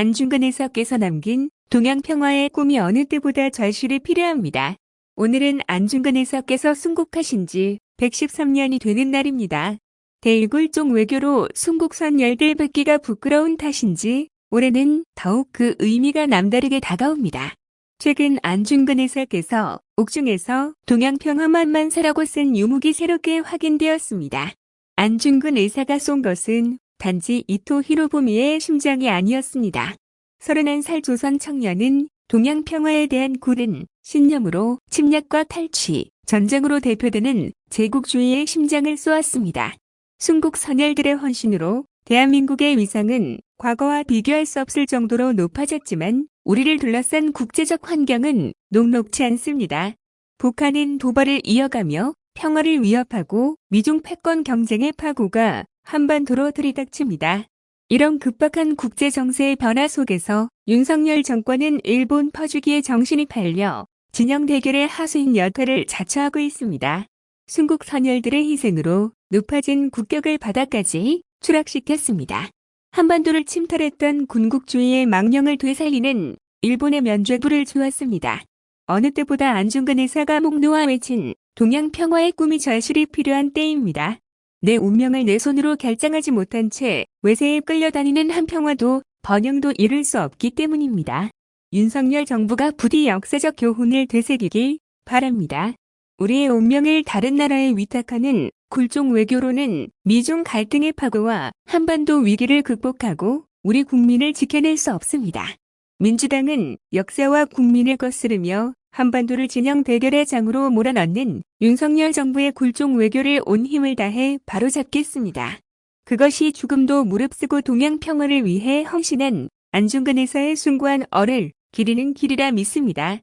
안중근 의사께서 남긴 동양 평화의 꿈이 어느 때보다 절실히 필요합니다. 오늘은 안중근 의사께서 순국하신 지 113년이 되는 날입니다. 대일굴종 외교로 순국선 열들 뵙기가 부끄러운 탓인지 올해는 더욱 그 의미가 남다르게 다가옵니다. 최근 안중근 의사께서 옥중에서 동양평화만만 사라고 쓴 유목이 새롭게 확인되었습니다. 안중근 의사가 쏜 것은 단지 이토 히로부미의 심장이 아니었습니다. 31살 조선 청년은 동양 평화에 대한 굳은 신념으로 침략과 탈취, 전쟁으로 대표되는 제국주의의 심장을 쏘았습니다. 순국 선열들의 헌신으로 대한민국의 위상은 과거와 비교할 수 없을 정도로 높아졌지만 우리를 둘러싼 국제적 환경은 녹록치 않습니다. 북한은 도발을 이어가며 평화를 위협하고 미중 패권 경쟁의 파고가 한반도로 들이닥칩니다. 이런 급박한 국제 정세의 변화 속에서 윤석열 정권은 일본 퍼주기의 정신이 팔려 진영 대결의 하수인 역할을 자처하고 있습니다. 순국 선열들의 희생으로 높아진 국격을 바닥까지 추락시켰습니다. 한반도를 침탈했던 군국주의의 망령을 되살리는 일본의 면죄부를 주었습니다. 어느 때보다 안중근 의사가 목놓아 외친 동양 평화의 꿈이 절실히 필요한 때입니다. 내 운명을 내 손으로 결정하지 못한 채 외세에 끌려다니는 한평화도 번영도 이룰 수 없기 때문입니다. 윤석열 정부가 부디 역사적 교훈을 되새기길 바랍니다. 우리의 운명을 다른 나라에 위탁하는 굴종 외교로는 미중 갈등의 파고와 한반도 위기를 극복하고 우리 국민을 지켜낼 수 없습니다. 민주당은 역사와 국민을 거스르며 한반도를 진영 대결의 장으로 몰아넣는 윤석열 정부의 굴종 외교를 온 힘을 다해 바로잡겠습니다. 그것이 죽음도 무릅쓰고 동양 평화를 위해 헌신한 안중근 의사의 숭고한 얼을 기리는 길이라 믿습니다.